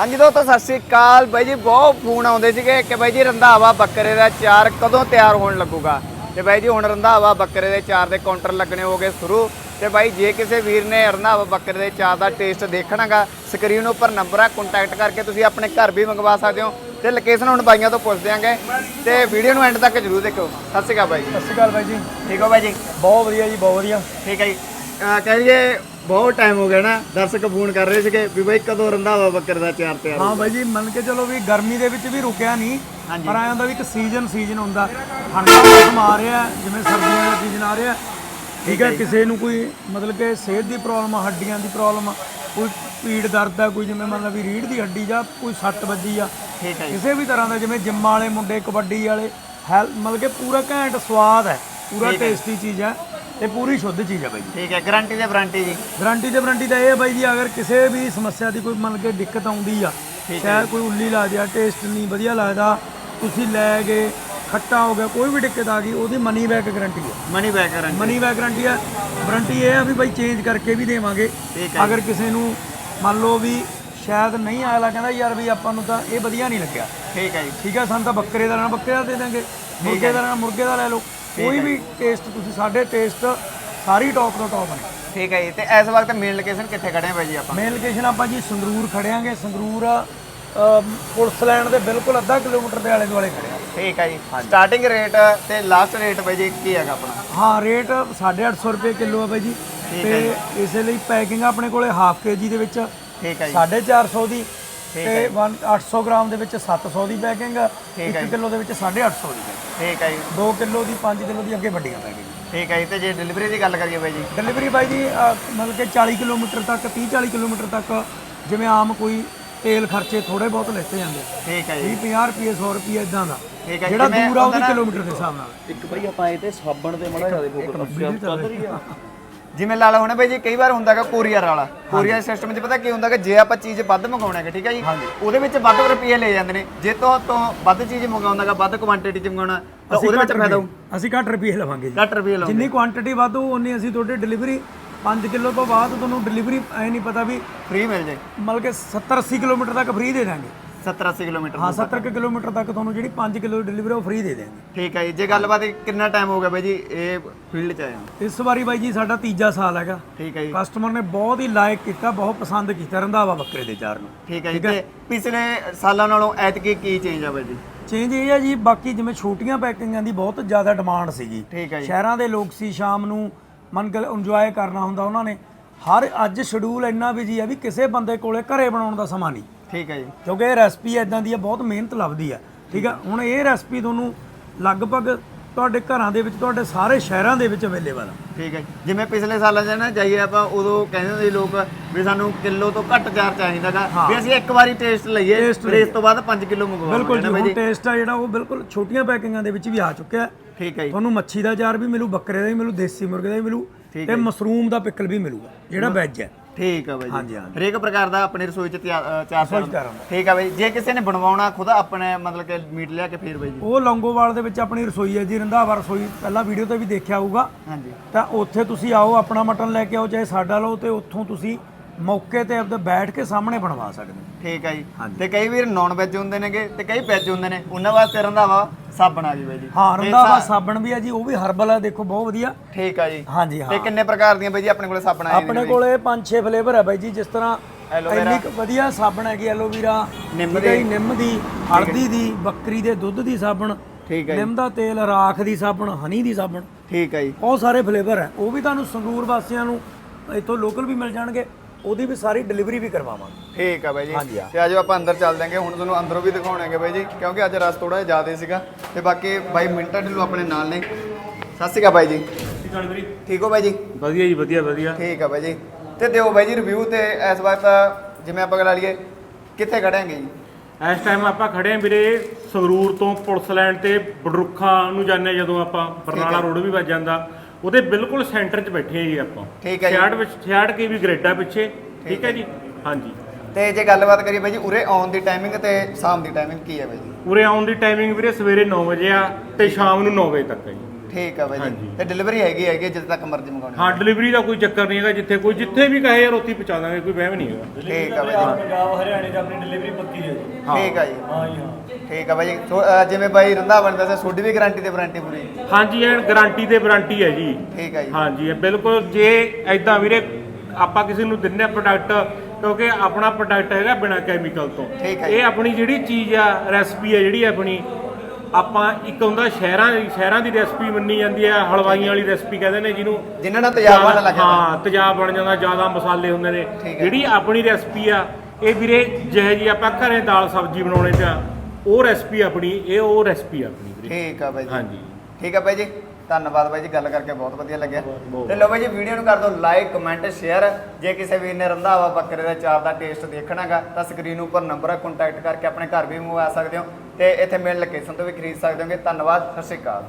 ਹਾਂਜੀ ਦੋਸਤੋ ਸਤਿ ਸ੍ਰੀ ਅਕਾਲ ਬਾਈ ਜੀ। ਬਹੁਤ ਫੋਨ ਆਉਂਦੇ ਸੀਗੇ ਕਿ ਬਾਈ ਜੀ ਰੰਧਾਵਾ ਬੱਕਰੇ ਦਾ ਚਾਰ ਕਦੋਂ ਤਿਆਰ ਹੋਣ ਲੱਗੂਗਾ? ਤੇ ਬਾਈ ਜੀ ਹੁਣ ਰੰਧਾਵਾ ਬੱਕਰੇ ਦੇ ਚਾਰ ਦੇ ਕਾਊਂਟਰ ਲੱਗਣੇ ਹੋਗੇ ਸ਼ੁਰੂ। ਤੇ ਬਾਈ ਜੇ ਕਿਸੇ ਵੀਰ ਨੇ ਰੰਧਾਵਾ ਬੱਕਰੇ ਦੇ ਚਾਰ ਦਾ ਟੇਸਟ ਦੇਖਣਾਗਾ ਸਕਰੀਨ ਉੱਪਰ ਨੰਬਰ ਆ ਕੰਟੈਕਟ ਕਰਕੇ ਤੁਸੀਂ ਆਪਣੇ ਘਰ ਵੀ ਮੰਗਵਾ ਸਕਦੇ ਹੋ। ਤੇ ਲੋਕੇਸ਼ਨ ਹੁਣ ਬਾਈਆਂ ਤੋਂ ਪੁੱਛ ਦਿਆਂਗੇ ਤੇ ਵੀਡੀਓ ਨੂੰ ਐਂਡ ਤੱਕ ਜਰੂਰ ਦੇਖੋ ਸਤਿ ਸ੍ਰੀ ਅਕਾਲ ਬਾਈ ਜੀ। ਸਤਿ ਸ਼੍ਰੀ ਅਕਾਲ ਬਾਈ ਜੀ। ਠੀਕ ਹੋ ਬਾਈ ਜੀ? ਬਹੁਤ ਵਧੀਆ ਜੀ ਬਹੁਤ ਵਧੀਆ। ਠੀਕ ਹੈ ਜੀ। ਅਹ ਕਹੀਏ ਬਹੁਤ ਟਾਈਮ ਹੋ ਗਿਆ ਨਾ ਦਰਸ਼ਕ ਫੋਨ ਕਰ ਰਹੇ ਸੀਗੇ ਵੀ ਬਾਈ ਕਦੋਂ ਰੰਧਾਵਾ ਬੱਕਰੇ ਦਾ ਚਾਰ ਤਿਆਰ ਹਾਂ ਬਾਈ ਜੀ ਮੰਨ ਕੇ ਚਲੋ ਵੀ ਗਰਮੀ ਦੇ ਵਿੱਚ ਵੀ ਰੁਕਿਆ ਨਹੀਂ। ਪਰ ਆਇਆ ਹੁੰਦਾ ਵੀ ਇੱਕ ਸੀਜ਼ਨ ਸੀਜ਼ਨ ਹੁੰਦਾ। ਠੰਡਾ ਮੌਸਮ ਆ ਰਿਹਾ ਜਿਵੇਂ ਸਰਦੀਆਂ ਦਾ ਸੀਜ਼ਨ ਆ ਰਿਹਾ ਠੀਕ ਹੈ ਕਿਸੇ ਨੂੰ ਕੋਈ ਮਤਲਬ ਕਿ ਸਿਹਤ ਦੀ ਪ੍ਰੋਬਲਮ ਹੱਡੀਆਂ ਦੀ ਪ੍ਰੋਬਲਮ ਕੋਈ ਪੀੜ ਦਰਦ ਆ ਕੋਈ ਜਿਵੇਂ ਮੰਨ ਲਾ ਵੀ ਰੀੜ ਦੀ ਹੱਡੀ ਜਾਂ ਕੋਈ ਸੱਟ ਵੱਜੀ ਆ ਠੀਕ ਹੈ ਕਿਸੇ ਵੀ ਤਰ੍ਹਾਂ ਦਾ ਜਿਵੇਂ ਜਿੰਮ ਵਾਲੇ ਮੁੰਡੇ ਕਬੱਡੀ ਵਾਲੇ ਹੈਲ ਮਤਲਬ ਕਿ ਪੂਰਾ ਘੈਂਟ ਸਵਾਦ ਹੈ ਪੂਰਾ ਟੇਸਟੀ ਚੀਜ਼ ਹੈ। ਤੇ ਪੂਰੀ ਸ਼ੁੱਧ ਚੀਜ਼ ਹੈ ਬਾਈ ਜੀ। ਠੀਕ ਹੈ ਗਾਰੰਟੀ ਤੇ ਵਾਰੰਟੀ ਜੀ। ਗਾਰੰਟੀ ਤੇ ਵਾਰੰਟੀ ਤਾਂ ਇਹ ਹੈ ਬਾਈ ਜੀ ਅਗਰ ਕਿਸੇ ਵੀ ਸਮੱਸਿਆ ਦੀ ਕੋਈ ਮੰਨ ਕੇ ਦਿੱਕਤ ਆਉਂਦੀ ਆ ਸ਼ਾਇਦ ਕੋਈ ਉੱਲੀ ਲਾ ਜਾ ਟੇਸਟ ਨਹੀਂ ਵਧੀਆ ਲੱਗਦਾ ਤੁਸੀਂ ਲੈ ਗਏ ਖੱਟਾ ਹੋ ਗਿਆ ਕੋਈ ਵੀ ਦਿੱਕਤ ਆ ਗਈ ਉਹਦੀ ਮਨੀ ਬੈਕ ਗਾਰੰਟੀ ਹੈ money back guarantee money back guarantee ਹੈ ਵਾਰੰਟੀ ਇਹ ਹੈ ਵੀ ਬਾਈ ਚੇਂਜ ਕਰਕੇ ਵੀ ਦੇਵਾਂਗੇ। ਅਗਰ ਕਿਸੇ ਨੂੰ ਮੰਨ ਲਓ ਵੀ ਸ਼ਾਇਦ ਨਹੀਂ ਅਗਲਾ ਕਹਿੰਦਾ ਯਾਰ ਵੀ ਆਪਾਂ ਨੂੰ ਤਾਂ ਇਹ ਵਧੀਆ ਨਹੀਂ ਲੱਗਿਆ। ਠੀਕ ਹੈ ਜੀ। ਠੀਕ ਹੈ ਸਾਨੂੰ ਤਾਂ ਬੱਕਰੇ ਦਾ ਲੈਣਾ ਬੱਕਰੇ ਦਾ ਦੇ ਦਾਂਗੇ ਮੁਰਗੇ ਦਾ ਲੈਣਾ ਮੁਰਗੇ ਦਾ ਲੈ ਲਓ। ਕੋਈ ਵੀ ਟੇਸਟ ਤੁਸੀਂ ਸਾਡੇ ਟੇਸਟ ਸਾਰੀ ਟੌਪ ਤੋਂ ਟੌਪ ਨੇ। ਠੀਕ ਹੈ ਜੀ ਤੇ ਇਸ ਵਕਤ ਮੇਨ ਲੋਕੇਸ਼ਨ ਕਿੱਥੇ ਖੜੇ ਆ ਬਾਈ ਜੀ ਆਪਾਂ? ਮੇਨ ਲੋਕੇਸ਼ਨ ਆਪਾਂ ਜੀ ਸੰਗਰੂਰ ਖੜਿਆਂਗੇ ਸੰਗਰੂਰ ਅ, ਪੁਲਿਸ ਲਾਈਨ ਦੇ ਬਿਲਕੁਲ ਅੱਧਾ ਕਿਲੋਮੀਟਰ ਦੇ ਆਲੇ ਦੁਆਲੇ ਖੜਿਆ ਠੀਕ ਹੈ ਜੀ ਸਟਾਰਟਿੰਗ ਰੇਟ ਤੇ ਲਾਸਟ ਰੇਟ ਬਾਈ ਜੀ ਕੀ ਹੈਗਾ ਆਪਣਾ? ਹਾਂ ਰੇਟ 850 ਰੁਪਏ ਕਿਲੋ ਹੈ ਬਾਈ ਜੀ। ਤੇ ਇਸੇ ਲਈ ਪੈਕਿੰਗ ਆਪਣੇ ਕੋਲੇ ਹਾਫ ਕੇਜੀ ਦੇ ਵਿੱਚ ਠੀਕ ਹੈ ਜੀ। 450 ਦੀ ਤੇ 1 800 ਗ੍ਰਾਮ ਦੇ ਵਿੱਚ 700 ਦੀ ਪੈਕਿੰਗ 1 ਕਿਲੋ ਦੇ ਵਿੱਚ 850 ਦੀ ਠੀਕ ਹੈ ਜੀ। 2 ਕਿਲੋ ਦੀ 5 ਕਿਲੋ ਦੀ ਅੱਗੇ ਵੱਡੀਆਂ ਪੈਕਿੰਗ ਠੀਕ ਹੈ ਜੀ ਤੇ ਜੇ ਡਿਲੀਵਰੀ ਦੀ ਗੱਲ ਕਰੀਏ ਬਾਈ ਜੀ? ਡਿਲੀਵਰੀ ਬਾਈ ਜੀ ਅ, ਮਤਲਬ ਕਿ 40 ਕਿਲੋਮੀਟਰ ਤੱਕ 30 40 ਕਿਲੋਮੀਟਰ ਤੱਕ ਜਿਵੇਂ ਆਮ ਕੋਈ ਤੇਲ ਖਰਚੇ ਥੋੜੇ ਬਹੁਤ ਲੈਤੇ ਜਾਂਦੇ ਠੀਕ ਹੈ ਜੀ। 20 50 ਰੁਪਏ 100 ਰੁਪਏ ਇਦਾਂ ਦਾ। ਠੀਕ ਹੈ ਜਿਹੜਾ ਦੂਰ ਆ ਉਹਦੀ ਹੁੰਦਾ ਨਾ- ਕਿਲੋਮੀਟਰ ਦੇ ਹਿਸਾਬ ਨਾਲ। ਇੱਕ ਬਈ ਆਪਾਂ ਇਹ ਤੇ ਸਾਬਣ ਤੇ ਮੜਾ ਜ਼ਿਆਦਾ ਫੋਕਸ ਰਹੀ ਆ। ਜਿਵੇਂ ਲਾ ਲਓ ਹੁਣ ਬਾਈ ਜੀ ਕਈ ਵਾਰ ਹੁੰਦਾਗਾ ਕੋਰੀਅਰ ਵਾਲਾ ਕੋਰੀਅਰ ਸਿਸਟਮ 'ਚ ਪਤਾ ਕੀ ਹੁੰਦਾਗਾ ਜੇ ਆਪਾਂ ਚੀਜ਼ ਵੱਧ ਮੰਗਾਉਣਾ ਹੈ ਠੀਕ ਹੈ ਜੀ? ਉਹਦੇ ਵਿੱਚ ਵੱਧ ਰੁਪਏ ਲੈ ਜਾਂਦੇ ਨੇ। ਜੇ ਤੋਂ ਤੋਂ ਵੱਧ ਚੀਜ਼ ਮੰਗਾਉਂਦਾਗਾ ਵੱਧ ਕੁਆਂਟੀਟੀ 'ਚ ਮੰਗਾਉਣਾ ਤਾਂ ਉਹਦੇ ਵਿੱਚ ਫਾਇਦਾ ਹੋਊ। ਅਸੀਂ ਘੱਟ ਰੁਪਏ ਲਵਾਂਗੇ ਜੀ। ਘੱਟ ਰੁਪਏ ਲਾਉਂਦੇ ਜਿੰਨੀ ਕੁਆਂਟੀਟੀ ਵੱਧ ਉਨੀ ਅਸੀਂ ਤੁਹਾਡੀ ਡਿਲੀਵਰੀ 5 ਕਿਲੋ ਤੋਂ ਬਾਅਦ ਤੁਹਾਨੂੰ ਡਿਲੀਵਰੀ ਐ ਨਹੀਂ ਪਤਾ ਵੀ ਫ੍ਰੀ ਮਿਲ ਜੇ ਮਤਲਬ ਕਿ 70 80 ਕਿਲੋਮੀਟਰ ਤੱਕ ਫ੍ਰੀ ਦੇ ਦਾਂਗੇ। 70 80 ਕਿਲੋਮੀਟਰ ਹਾਂ 70 ਕੁ ਕਿਲੋਮੀਟਰ ਤੱਕ ਤੁਹਾਨੂੰ ਜਿਹੜੀ 5 ਕਿਲੋ ਡਿਲੀਵਰੀ ਉਹ ਫ੍ਰੀ ਦੇ ਦੇਵਾਂਗੇ ਠੀਕ ਹੈ ਜੀ ਜੇ ਗੱਲਬਾਤ ਕਿੰਨਾ ਟਾਈਮ ਹੋ ਗਿਆ ਬਾਈ ਜੀ ਇਹ ਫੀਲਡ 'ਚ ਆਇਆ? ਇਸ ਵਾਰੀ ਬਾਈ ਜੀ ਸਾਡਾ ਤੀਜਾ ਸਾਲ ਹੈਗਾ। ਠੀਕ ਹੈ ਜੀ। ਕਸਟਮਰ ਨੇ ਬਹੁਤ ਹੀ ਲਾਇਕ ਕੀਤਾ ਬਹੁਤ ਪਸੰਦ ਕੀਤਾ ਰੰਧਾਵਾ ਬੱਕਰੇ ਦੇ ਚਾਰ ਨੂੰ। ਠੀਕ ਹੈ ਜੀ ਤੇ ਪਿਛਲੇ ਸਾਲਾਂ ਨਾਲੋਂ ਐਤਕੀ ਕੀ ਚੇਂਜ ਆ ਬਾਈ ਜੀ? ਚੇਂਜ ਇਹ ਹੈ ਜੀ ਬਾਕੀ ਜਿਵੇਂ ਛੋਟੀਆਂ ਪੈਕਿੰਗਾਂ ਦੀ ਬਹੁਤ ਜ਼ਿਆਦਾ ਡਿਮਾਂਡ ਸੀਗੀ। ਠੀਕ ਹੈ ਜੀ। ਸ਼ਹਿਰਾਂ ਦੇ ਲੋਕ ਸੀ ਸ਼ਾਮ ਨੂੰ ਮਨ ਕੇ ਇੰਜੋਏ ਕਰਨਾ ਹੁੰਦਾ ਉਹਨਾਂ ਨੇ। ਹਰ ਅੱਜ ਸ਼ਡਿਊਲ ਇੰਨਾ ਬਿਜ਼ੀ ਆ ਵੀ ਕਿਸੇ ਬੰਦੇ ਕੋਲੇ ਘਰੇ ਬਣਾਉਣ ਦਾ ਸਮਾਂ ਨਹੀਂ। ਠੀਕ ਹੈ ਜੀ। ਕਿਉਂਕਿ ਇਹ ਰੈਸਪੀ ਇਦਾਂ ਦੀ ਆ ਬਹੁਤ ਮਿਹਨਤ ਲੱਭਦੀ ਆ। ਠੀਕ ਆ? ਹੁਣ ਇਹ ਰੈਸਪੀ ਤੁਹਾਨੂੰ ਲਗਭਗ ਤੁਹਾਡੇ ਘਰਾਂ ਦੇ ਵਿੱਚ ਤੁਹਾਡੇ ਸਾਰੇ ਸ਼ਹਿਰਾਂ ਦੇ ਵਿੱਚ ਅਵੇਲੇਬਲ ਆ। ਠੀਕ ਹੈ ਜਿਵੇਂ ਪਿਛਲੇ ਸਾਲਾਂ 'ਚ ਨਾ ਜਾਈਏ ਆਪਾਂ ਉਦੋਂ ਕਹਿੰਦੇ ਹੁੰਦੇ ਸੀ ਲੋਕ ਵੀ ਸਾਨੂੰ ਕਿਲੋ ਤੋਂ ਘੱਟ ਚਾਰ ਚਾਹੀਦਾਗਾ ਵੀ ਅਸੀਂ ਇੱਕ ਵਾਰੀ ਟੇਸਟ ਲਈਏ ਫਿਰ ਇਸ ਤੋਂ ਬਾਅਦ 5 ਕਿਲੋ ਮੰਗਵਾਵਾਂਗੇ ਬਿਲਕੁਲ ਜੀ ਹੁਣ ਟੇਸਟ ਆ ਜਿਹੜਾ ਉਹ ਬਿਲਕੁਲ ਛੋਟੀਆਂ ਪੈਕਿੰਗਾਂ ਦੇ ਵਿੱਚ ਵੀ ਆ ਚੁੱਕਿਆ। ਠੀਕ ਹੈ ਜੀ। ਤੁਹਾਨੂੰ ਮੱਛੀ ਦਾ ਚਾਰ ਵੀ ਮਿਲੂ ਬੱਕਰੇ ਦਾ ਵੀ ਮਿਲੂ ਦੇਸੀ ਮੁਰਗੇ ਦਾ ਵੀ ਮਿਲੂ ਤੇ ਮਸ਼ਰੂਮ ਦਾ ਪਿਕਲ ਵੀ ਮਿਲੂਗਾ ਜਿਹੜਾ ਵੈਜ ਹੈ। ਠੀਕ ਹੈ ਬਾਈ ਹਾਂਜੀ, ਜੀ ਹਾਂਜੀ। ਹਰੇਕ ਪ੍ਰਕਾਰ ਦਾ ਆਪਣੀ ਰਸੋਈ 'ਚ ਤਿਆਰ ਅ, ਰਸੋਈ 'ਚ। ਤਿਆਰ ਹੁੰਦਾ। ਠੀਕ ਹੈ ਬਾਈ ਜੇ ਕਿਸੇ ਨੇ ਬਣਵਾਉਣਾ ਖੁਦ ਆਪਣੇ ਮਤਲਬ ਕਿ ਮੀਟ ਲਿਆ ਕੇ ਫੇਰ ਬਾਈ ਜੀ ਉਹ ਲੌਂਗੋਵਾਲ ਦੇ ਵਿੱਚ ਆਪਣੀ ਰਸੋਈ ਹੈ ਜੀ ਰੰਧਾਵਾ ਰਸੋਈ ਪਹਿਲਾਂ ਵੀਡੀਓ ਤੇ ਵੀ ਦੇਖਿਆ ਹੋਊਗਾ ਹਾਂਜੀ ਤਾਂ ਉੱਥੇ ਤੁਸੀਂ ਆਓ ਆਪਣਾ ਮਟਨ ਲੈ ਕੇ ਆਓ ਚਾਹੇ ਸਾਡਾ ਲਓ ਤੇ ਉੱਥੋਂ ਤੁਸੀਂ ਮੌਕੇ ਤੇ ਆਪਦਾ ਬੈਠ ਕੇ ਸਾਹਮਣੇ ਬਣਵਾ ਸਕਦੇ ਠੀਕ ਹੈ ਜੀ। ਤੇ ਕਈ ਵੀਰ ਨਾਨ ਵੈਜ ਹੁੰਦੇ ਨੇਗੇ ਤੇ ਕਈ ਵੈਜ ਹੁੰਦੇ ਨੇ। ਉਹਨਾਂ ਵਾਸਤੇ ਰੰਧਾਵਾ ਸਾਬਣ ਆ ਗਈ ਬਾਈ ਜੀ। ਹਾਂ ਤੇ ਰੰਧਾਵਾ ਸਾ- ਸਾਬਣ ਵੀ ਹੈ ਜੀ ਉਹ ਵੀ ਹਰਬਲ ਹੈ ਦੇਖੋ ਬਹੁਤ ਵਧੀਆ। ਠੀਕ ਹੈ ਜੀ। ਹਾਂਜੀ ਹਾਂ। ਤੇ ਕਿੰਨੇ ਪ੍ਰਕਾਰ ਦੀਆਂ ਬਾਈ ਜੀ ਆਪਣੇ ਕੋਲੇ ਸਾਬਣ ਨੇ ਆਪਣੇ ਕੋਲੇ 5-6 ਫਲੇਵਰ ਹੈ ਬਾਈ ਜੀ ਜਿਸ ਤਰ੍ਹਾਂ ਐਲੋਵੇਰਾ। ਇੰਨੀ ਕੁ ਵਧੀਆ ਸਾਬਣ ਹੈਗੀ ਐਲੋਵੀਰਾ ਨਿੰਮ ਜੀ, ਨਿੰਮ ਦੀ ਹਲਦੀ ਦੀ ਬੱਕਰੀ ਦੇ ਦੁੱਧ ਦੀ ਸਾਬਣ ਠੀਕ ਹੈ ਜੀ। ਨਿੰਮ ਦਾ ਤੇਲ ਰਾਖ ਦੀ ਸਾਬਣ ਹਨੀ ਦੀ ਸਾਬਣ। ਠੀਕ ਹੈ ਜੀ। ਬਹੁਤ ਸਾਰੇ ਫਲੇਵਰ ਹੈ ਉਹ ਵੀ ਤੁਹਾਨੂੰ ਸੰਗਰੂਰ ਵਾਸੀਆਂ ਨੂੰ ਇੱਥੋਂ ਲੋਕਲ ਵੀ ਮਿਲ ਜਾਣਗੇ। ਉਹਦੀ ਵੀ ਸਾਰੀ ਡਿਲੀਵਰੀ ਵੀ ਕਰਵਾਵਾਂਗੇ। ਠੀਕ ਆ ਬਾਈ ਜੀ। ਤੇ ਆਜੋ ਆਪਾਂ ਅੰਦਰ ਚੱਲ ਜਾਂਗੇ ਹੁਣ ਤੁਹਾਨੂੰ ਅੰਦਰੋਂ ਵੀ ਦਿਖਾਉਣਾਂਗੇ ਬਾਈ ਜੀ ਕਿਉਂਕਿ ਅੱਜ ਰਸ ਥੋੜਾ ਜ਼ਿਆਦਾ ਸੀਗਾ। ਤੇ ਬਾਕੀ ਬਾਈ ਮਿੰਟਾ ਢਿੱਲੋਂ ਆਪਣੇ ਨਾਲ ਨੇ। ਸਤਿ ਸ਼੍ਰੀ ਅਕਾਲ ਬਾਈ ਜੀ। ਠੀਕ ਹੋ ਬਾਈ ਜੀ? ਵਧੀਆ ਜੀ ਵਧੀਆ ਵਧੀਆ। ਠੀਕ ਆ ਬਾਈ ਜੀ। ਤੇ ਦਿਓ ਬਾਈ ਜੀ ਰਿਵਿਊ ਤੇ ਇਸ ਵਕਤ ਜਿਵੇਂ ਆਪਾਂ ਗੱਲ ਲਈਏ ਕਿੱਥੇ ਖੜਾਂਗੇ ਜੀ? ਇਸ ਟਾਈਮ ਆਪਾਂ ਖੜੇ ਆਂ ਵੀਰੇ ਸੰਗਰੂਰ ਤੋਂ ਪੁਲਿਸ ਲਾਈਨ ਤੇ ਬਡਰੁੱਖਾ ਨੂੰ ਜਾਂਦੇ ਜਦੋਂ ਆਪਾਂ ਬਰਨਾਲਾ ਰੋਡ ਵੀ ਵੱਜ ਜਾਂਦਾ। ਉਹਦੇ ਬਿਲਕੁਲ ਸੈਂਟਰ 'ਚ ਬੈਠੇ ਆਂ ਜੀ ਆਪਾਂ। ਠੀਕ ਹੈ ਜੀ। 66 ਵਿੱਚ 66 ਕੀ ਵੀ ਗ੍ਰੇਡਾ ਪਿੱਛੇ। ਠੀਕ ਹੈ ਜੀ। ਹਾਂਜੀ। ਤੇ ਜੇ ਗੱਲਬਾਤ ਕਰੀਏ ਬਾਈ ਜੀ ਉਰੇ ਆਉਣ ਦੀ ਟਾਈਮਿੰਗ ਤੇ ਸ਼ਾਮ ਦੀ ਟਾਈਮਿੰਗ ਕੀ ਹੈ ਬਾਈ ਜੀ? ਉਰੇ ਆਉਣ ਦੀ ਟਾਈਮਿੰਗ ਵੀਰੇ ਸਵੇਰੇ 9 ਵਜੇ ਆ ਤੇ ਸ਼ਾਮ ਨੂੰ 9 ਵਜੇ ਤੱਕ ਹੈ ਜੀ। ਠੀਕ ਆ ਬਾਈ ਜੀ। ਹਾਂਜੀ। ਤੇ ਡਿਲੀਵਰੀ ਹੈਗੀ ਹੈਗੀ ਜਿੱਥੇ ਤੱਕ ਮਰਜ਼ੀ ਮੰਗਾਉਣੀ ਹਾਂ ਡਿਲੀਵਰੀ ਦਾ ਕੋਈ ਚੱਕਰ ਨਹੀਂ ਹੈਗਾ ਜਿੱਥੇ ਕੋਈ ਜਿੱਥੇ ਵੀ ਕਹੇ ਯਾਰ ਉੱਥੇ ਹੀ ਪਹੁੰਚਾ ਦਾਂਗੇ ਕੋਈ ਵਹਿਮ ਨਹੀਂ ਹੈਗਾ। ਠੀਕ ਆ ਬਾਈ ਜੀ। ਪੰਜਾਬ ਹਰਿਆਣੇ 'ਚ ਆਪਣੀ ਡਿਲੀਵਰੀ ਪੱਕੀ ਹੈ ਜੀ। ਠੀਕ ਆ ਜੀ। ਹਾਂ ਜੀ ਹਾਂ। ਠੀਕ ਆ ਬਾਈ ਜੀ। ਅ, ਜਿਵੇਂ ਬਾਈ ਰੰਧਾ ਬਣਦਾ ਸੀ ਤੁਹਾਡੀ ਵੀ ਗਾਰੰਟੀ ਤੇ ਵਾਰੰਟੀ ਪੂਰੀ। ਹਾਂਜੀ ਐਨ ਗਾਰੰਟੀ ਤੇ ਵਾਰੰਟੀ ਹੈ ਜੀ। ਠੀਕ ਆ ਜੀ। ਹਾਂਜੀ ਇਹ ਬਿਲਕੁਲ ਜੇ ਐਦਾਂ ਵੀਰੇ ਆਪਾਂ ਕਿਸੇ ਨੂੰ ਦਿੰਨੇ ਪ੍ਰੋਡਕਟ ਕਿਉਂਕਿ ਆਪਣਾ ਪ੍ਰੋਡਕਟ ਹੈਗਾ ਬਿਨਾ ਕੈਮੀਕਲ ਤੋਂ। ਠੀਕ ਹੈ। ਇਹ ਆਪਣੀ ਜਿਹੜੀ ਚੀਜ਼ ਆ ਰੈਸਪੀ ਹੈ ਜਿਹੜੀ ਆਪਣੀ ਆਪਾਂ ਇੱਕ ਹੁੰਦਾ ਸ਼ਹਿਰਾਂ ਸ਼ਹਿਰਾਂ ਦੀ ਰੈਸਪੀ ਮੰਨੀ ਜਾਂਦੀ ਹੈ ਹਲਵਾਈਆਂ ਵਾਲੀ ਰੈਸਪੀ ਕਹਿੰਦੇ ਨੇ ਜਿਹਨੂੰ ਜਿਨ੍ਹਾਂ ਨਾਲ ਤੇਜ਼ਾਬ ਬਣ ਲੱਗ ਜਾਂਦਾ। ਹਾਂ ਤੇਜ਼ਾਬ ਬਣ ਜਾਂਦਾ ਜ਼ਿਆਦਾ ਮਸਾਲੇ ਹੁੰਦੇ ਨੇ। ਜਿਹੜੀ ਆਪਣੀ ਰੈਸਪੀ ਆ ਇਹ ਵੀਰੇ ਜਿਹੇ ਜੀ ਆਪਾਂ ਘਰੇ ਦਾਲ ਸਬਜ਼ੀ ਬਣਾਉਣੇ ਚ ਆ, ਉਹ ਰੈਸਪੀ ਆਪਣੀ ਇਹ ਉਹ ਰੈਸਪੀ ਆਪਣੀ ਵੀਰੇ। ਠੀਕ ਆ ਬਾਈ ਜੀ। ਹਾਂਜੀ। ਠੀਕ ਆ ਬਾਈ ਜੀ। ਧੰਨਵਾਦ ਬਾਈ ਜੀ ਗੱਲ ਕਰਕੇ ਬਹੁਤ ਵਧੀਆ ਲੱਗਿਆ। ਤੇ ਲੋ ਬਾਈ ਜੀ ਵੀਡੀਓ ਨੂੰ ਕਰ ਦਿਓ ਲਾਈਕ ਕਮੈਂਟ ਸ਼ੇਅਰ ਜੇ ਕਿਸੇ ਵੀਰ ਨੇ ਰੰਧਾਵਾ ਬੱਕਰੇ ਦਾ ਚਾਰ ਦਾ ਟੇਸਟ ਦੇਖਣਾਗਾ ਤਾਂ ਸਕਰੀਨ ਉੱਪਰ ਨੰਬਰ ਹੈ ਕੰਟੈਕਟ ਕਰਕੇ ਆਪਣੇ ਘਰ ਵੀ ਮੰਗਵਾ ਸਕਦੇ ਹੋ। ਤੇ ਇੱਥੇ ਮੇਨ ਲੋਕੇਸ਼ਨ ਤੋਂ ਵੀ ਖਰੀਦ ਸਕਦੇ ਹੋਗੇ। ਧੰਨਵਾਦ ਸਤਿ ਸ਼੍ਰੀ ਅਕਾਲ।